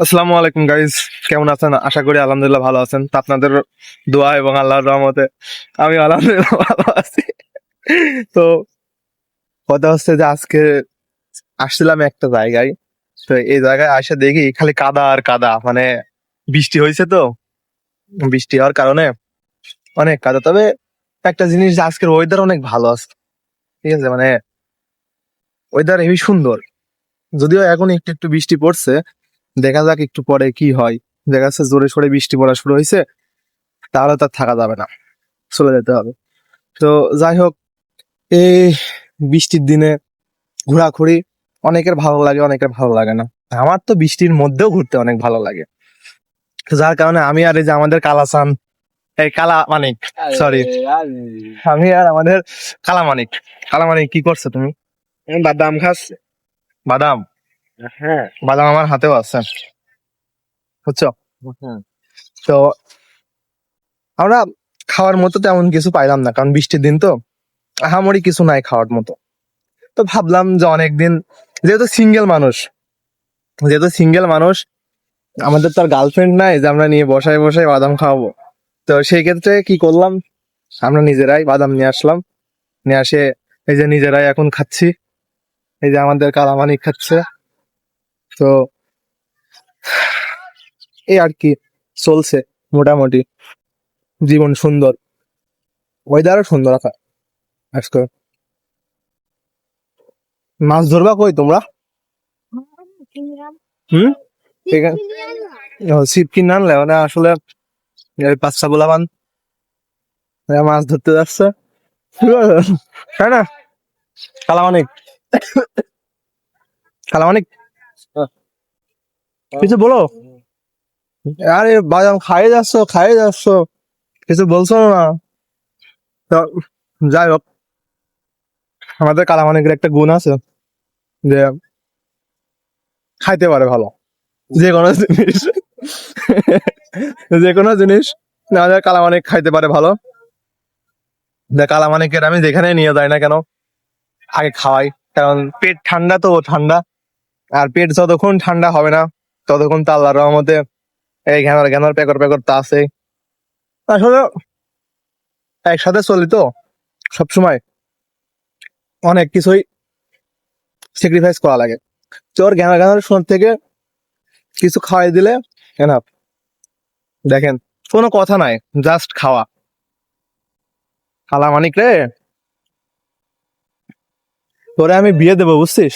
আসসালামু আলাইকুম গাইজ কেমন আছেন? আশা করি আলহামদুলিল্লাহ ভালো আছেন। তো আপনাদের দোয়া এবং আল্লাহর রহমতে আমি আলহামদুলিল্লাহ ভালো আছি। তো কথা হচ্ছে যে আজকে আসছিলাম একটা জায়গায়। তো এই জায়গায় আসে দেখি খালি কাদা আর কাদা। মানে বৃষ্টি হয়েছে তো। বৃষ্টি হওয়ার কারণে অনেক কাদা। তবে একটা জিনিস যে আজকের ওয়েদার অনেক ভালো আছে। ঠিক আছে? মানে ওয়েদার হেবি সুন্দর। যদিও এখন একটু একটু বৃষ্টি পড়ছে। দেখা যাক একটু পরে কি হয়। দেখা যাচ্ছে জোরে সোরে বৃষ্টি পড়া শুরু হয়েছে তাহলে তার থাকা যাবে না চলে যেতে হবে। তো যাই হোক এই বৃষ্টির দিনে ঘোরাঘুরি অনেকের ভালো লাগে অনেকের ভালো লাগে না। আমার তো বৃষ্টির মধ্যেও ঘুরতে অনেক ভালো লাগে। যার কারণে আমি আর এই যে আমাদের কালাসান এই কালা মানিক সরি আমি আর আমাদের কালামানিক কালামানিক কি করছ তুমি? বাদাম খাস বাদাম? হ্যাঁ। বাদাম আমার হাতেও আছে। বুঝছ? তো আমরা খাওয়ার মতো তেমন কিছু পাইলাম না কারণ বৃষ্টির দিন তো। আহামরি কিছু নাই খাওয়ার মতো। তো ভাবলাম যে অনেকদিন যেহেতু সিঙ্গেল মানুষ যেহেতু সিঙ্গেল মানুষ আমাদের তো আর গার্লফ্রেন্ড নাই যে আমরা নিয়ে বসায় বসায় বাদাম খাওয়াবো। তো সেই ক্ষেত্রে কি করলাম আমরা নিজেরাই বাদাম নিয়ে আসলাম। নিয়ে আসে এই যে নিজেরাই এখন খাচ্ছি। এই যে আমাদের কালামানি খাচ্ছে। তো এই আর কি চলছে মোটামুটি। জীবন সুন্দর। ওয়েদারও সুন্দর আছে আজকে। মাছ ধরবা কই তোমরা? হুম? ছিপ কিনে আনলে মানে আসলে বাচ্চা বলাবান এরা মাছ ধরতে যাচ্ছে। তাই না? কালামানিক। কালামানিক? কিছু বলো? আরে বাদাম খাইয়ে যাচ্ছ খাইয়ে যাচ্ছ। কিছু বলছো না। যাই হোক, আমাদের কালামানিকের একটা গুণ আছে যে খাইতে পারে ভালো। যে কোনো জিনিস। যে কোনো জিনিস আমাদের কালামানিক খাইতে পারে ভালো। কালামানিকের আমি যেখানে নিয়ে যাই না কেন, আগে খাওয়াই। কারণ পেট ঠান্ডা তো ঠান্ডা। আর পেট যতক্ষণ ঠান্ডা হবে না ততক্ষণ তো আল্লাহর রহমতে এই ঘ্যানার ঘ্যানার পেকর পেকর তো আছে আসলে একসাথে চলি তো সবসময় অনেক কিছুই স্যাক্রিফাইস করা লাগে। চোর ঘ্যানার ঘ্যানার শোনার থেকে কিছু খাওয়াই দিলে এনাফ দেখেন কোনো কথা নাই জাস্ট খাওয়া। খালা মানিক রে? তোরে আমি বিয়ে দেবো বুঝছিস?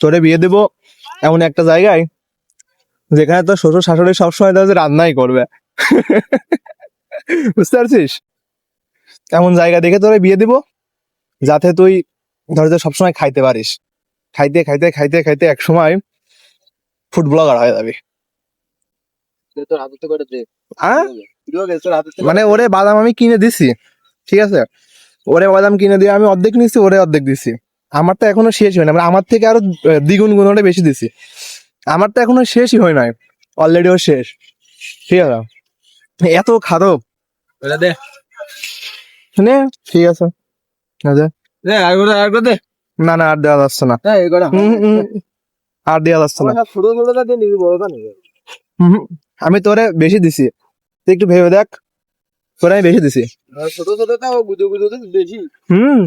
তোরে বিয়ে দেবো এমন একটা জায়গায় যেখানে তোর শ্বশুর শাশুড়ি সবসময় তাদের রান্নাই করবে। বুঝতে পারছিস? এমন জায়গা দেখে তোরে বিয়ে দিব যাতে তুই ধর যে সবসময় খাইতে পারিস। খাইতে খাইতে খাইতে খাইতে এক সময় ফুড ব্লগার হয়ে যাবি। তোর হ্যাঁ? তোর মানে ওরে বাদাম আমি কিনে দিছি ঠিক আছে? ওরে বাদাম কিনে দিয়ে আমি অর্ধেক নিচ্ছি ওরে অর্ধেক দিছি। আমার তো এখনও শেষ হয় না মানে আমার থেকে আরও দ্বিগুণ গুণটা বেশি দিছি। আমার তো এখনও শেষই হয় নাই অলরেডি ও শেষ। ঠিক আছে? এত খারাপ। দে। নে ঠিক আছে। দে। আর দে। না না আর দেওয়া যাচ্ছে না। আর দেওয়া যাচ্ছে না। ছোট আমি তোরে বেশি দিছি। তুই একটু ভেবে দেখ তোরে আমি বেশি দিছি। ছোট গুদু গুদু বেশি। হুম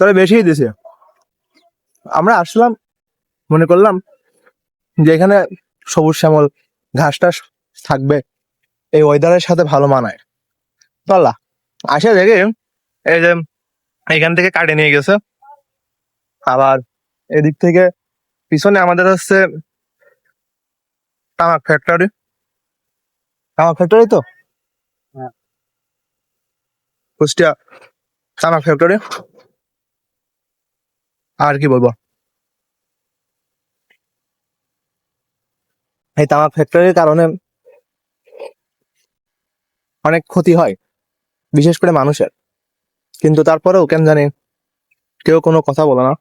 তোরে বেশি দিছে। আমরা আসলাম মনে করলাম যে এখানে সবুজ শ্যামল ঘাস টাস থাকবে এই ওয়েদারের সাথে ভালো মানায়। চল্লা আসে দেখে এই যে এখান থেকে কাটে নিয়ে গেছে। আবার এদিক থেকে পিছনে আমাদের হচ্ছে তামাক ফ্যাক্টরি তামাক ফ্যাক্টরি তো? হ্যাঁ। কুষ্টিয়া তামাক ফ্যাক্টরি আর কি বলব? এই তামাক ফ্যাক্টরির কারণে অনেক ক্ষতি হয়, বিশেষ করে মানুষের। কিন্তু তারপরেও কেন জানি কেউ কোনো কথা বলে না।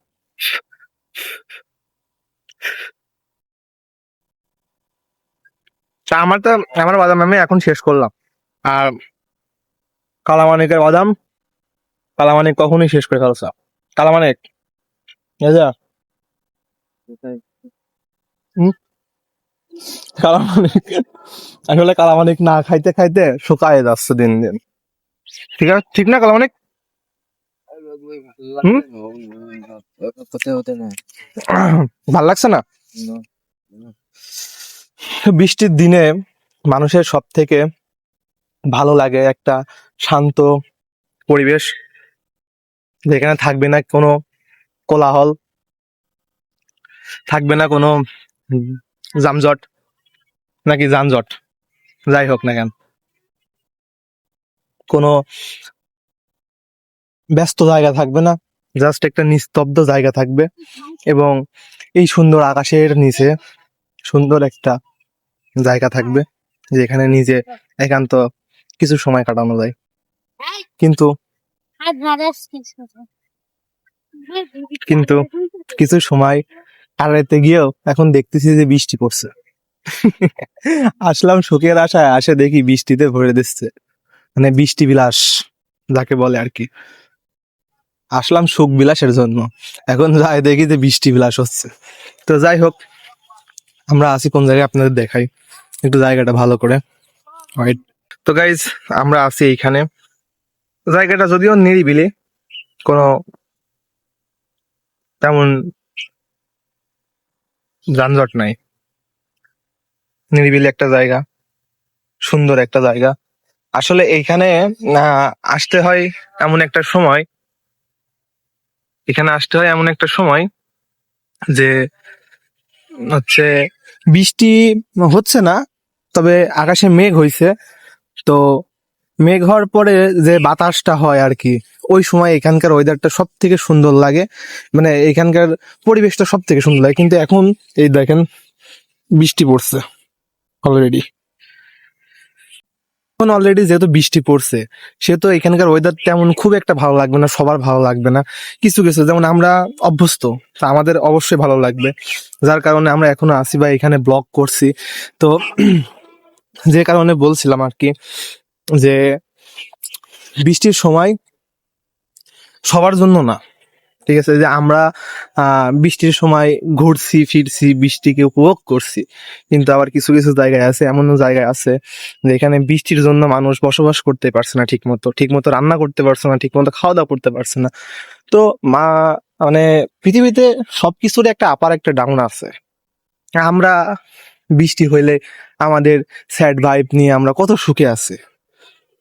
আমার তো, আমার বাদাম আমি এখন শেষ করলাম। আর কালামানিকের বাদাম, কালামানিক কখনোই শেষ করে ফেলছে কালামানিক হুম? কালামানিক। আসলে কালামানিক না খাইতে খাইতে শুকায় যাচ্ছে দিন দিন। ঠিক আছে? ঠিক না কালামানিক? ভালো লাগছে না। বৃষ্টির দিনে মানুষের সব থেকে ভালো লাগে একটা শান্ত পরিবেশ। যেখানে থাকবে না কোনো কোলাহল। থাকবে না কোনো উম, যানজট নাকি যানজট? যাই হোক না কেন। কোনো ব্যস্ত জায়গা থাকবে না জাস্ট একটা নিস্তব্ধ জায়গা থাকবে। এবং এই সুন্দর আকাশের নিচে সুন্দর একটা জায়গা থাকবে যেখানে নিজে একান্ত কিছু সময় কাটানো যায়। কিন্তু কিন্তু কিছু সময় কাটাইতে গিয়েও এখন দেখতেছি যে বৃষ্টি পড়ছে। আসলাম সুখের আশায়, আসে দেখি বৃষ্টিতে ভরে দিচ্ছে। মানে বৃষ্টি বিলাস, যাকে বলে আর কি। আসলাম সুখ বিলাসের জন্য। এখন যাই দেখি যে বৃষ্টি বিলাস হচ্ছে। তো যাই হোক, আমরা আছি কোন জায়গায় আপনাদের দেখাই। একটু জায়গাটা ভালো করে। Wait. তো গাইজ আমরা আছি এইখানে। জায়গাটা যদিও নিরিবিলি, কোনো তেমন যানজট নাই। নিরিবিলি একটা জায়গা, সুন্দর একটা জায়গা। আসলে এইখানে আসতে হয় এমন একটা সময়, এখানে আসতে হয় এমন একটা সময় যে, হচ্ছে বৃষ্টি হচ্ছে না, তবে আকাশে মেঘ হইছে। তো মেঘ হওয়ার পরে যে বাতাসটা হয় আর কি, ওই সময় এখানকার ওয়েদারটা সব থেকে সুন্দর লাগে। মানে এখানকার পরিবেশটা সব থেকে সুন্দর লাগে। কিন্তু এখন এই দেখেন, বৃষ্টি পড়ছে অলরেডি এখন অলরেডি যেহেতু বৃষ্টি পড়ছে, সেহেতু এখানকার ওয়েদার তেমন খুব একটা ভালো লাগবে না, সবার ভালো লাগবে না। কিছু কিছু, যেমন আমরা অভ্যস্ত, তা আমাদের অবশ্যই ভালো লাগবে। যার কারণে আমরা এখনও আসি বা এখানে ব্লগ করছি। তো যে কারণে বলছিলাম আর কি যে বৃষ্টির সময় সবার জন্য না। ঠিক আছে? যে আমরা বৃষ্টির সময় ঘুরছি, ফিরছি, বৃষ্টিকে উপভোগ করছি। কিন্তু আবার কিছু কিছু জায়গায় আছে এমন জায়গায় আছে যেখানে বৃষ্টির জন্য মানুষ বসবাস করতে পারছে না ঠিক মতো ঠিক মতো রান্না করতে পারছে না ঠিক মতো খাওয়া দাওয়া করতে পারছে না। তো মা মানে পৃথিবীতে সব সবকিছুর একটা আপার একটা ডাউন আছে। আমরা বৃষ্টি হইলে আমাদের স্যাড ভাইব নিয়ে আমরা কত সুখে আছি।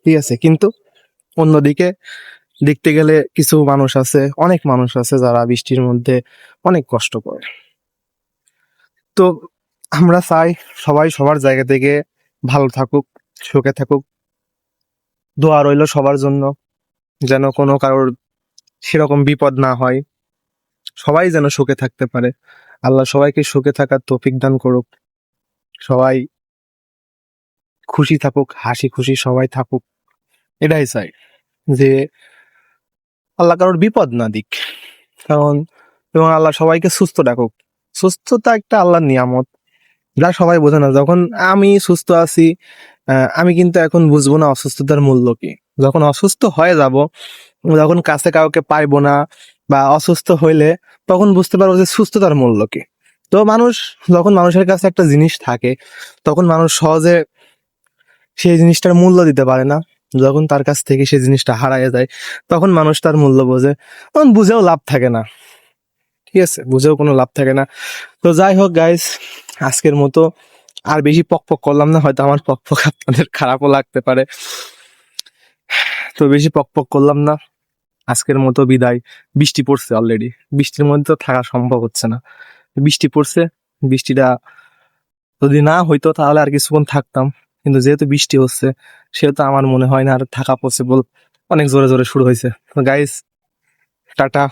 ঠিক আছে, কিন্তু অন্যদিকে দেখতে গেলে কিছু মানুষ আছে, অনেক মানুষ আছে যারা বৃষ্টির মধ্যে অনেক কষ্ট করে। তো আমরা চাই সবাই সবার জায়গা থেকে ভালো থাকুক, সুখে থাকুক। দোয়া রইল সবার জন্য, যেন কোনো কারোর সেরকম বিপদ না হয়। সবাই যেন সুখে থাকতে পারে। আল্লাহ সবাইকে সুখে থাকার তৌফিক দান করুক। সবাই খুশি থাকুক, হাসি খুশি সবাই থাকুক। এটাই চাই যে আল্লাহ কারোর বিপদ না দিক। কারণ, এবং আল্লাহ সবাইকে সুস্থ রাখুক। সুস্থতা একটা আল্লাহর নিয়ামত। যা সবাই বোঝে না, যখন আমি সুস্থ আছি আমি কিন্তু এখন বুঝব না অসুস্থতার মূল্য কি। যখন অসুস্থ হয়ে যাব, যখন কাছে কাউকে পাইবো না, বা অসুস্থ হইলে, তখন বুঝতে পারব যে সুস্থতার মূল্য কি। তো মানুষ, যখন মানুষের কাছে একটা জিনিস থাকে, তখন মানুষ সহজে সেই জিনিসটার মূল্য দিতে পারে না। যখন তার কাছ থেকে সে জিনিসটা হারায় যায়, তখন মানুষ তার মূল্য বোঝে। তখন বুঝেও লাভ থাকে না। ঠিক আছে? বুঝেও কোনো লাভ থাকে না। তো যাই হোক গাইস আজকের মতো আর বেশি পক পক করলাম না, হয়তো আমার পক পক আপনাদের খারাপও লাগতে পারে। তো বেশি পক পক করলাম না। আজকের মতো বিদায়। বৃষ্টি পড়ছে অলরেডি বৃষ্টির মধ্যে তো থাকা সম্ভব হচ্ছে না। বৃষ্টি পড়ছে। বৃষ্টিটা যদি না হইতো তাহলে আর কিছুক্ষণ থাকতাম। কিন্তু যেহেতু বৃষ্টি হচ্ছে, সেহেতু আমার মনে হয় না আর থাকা পসিবল অনেক জোরে জোরে শুরু হয়েছে। Guys tata.